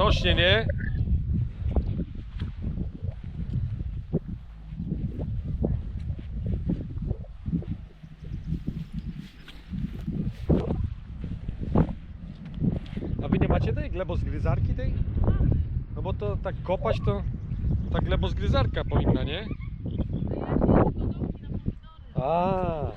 Rośnie, nie? A wy nie macie tej glebozgryzarki tej? No bo to tak kopać to ta glebozgryzarka powinna, nie? A,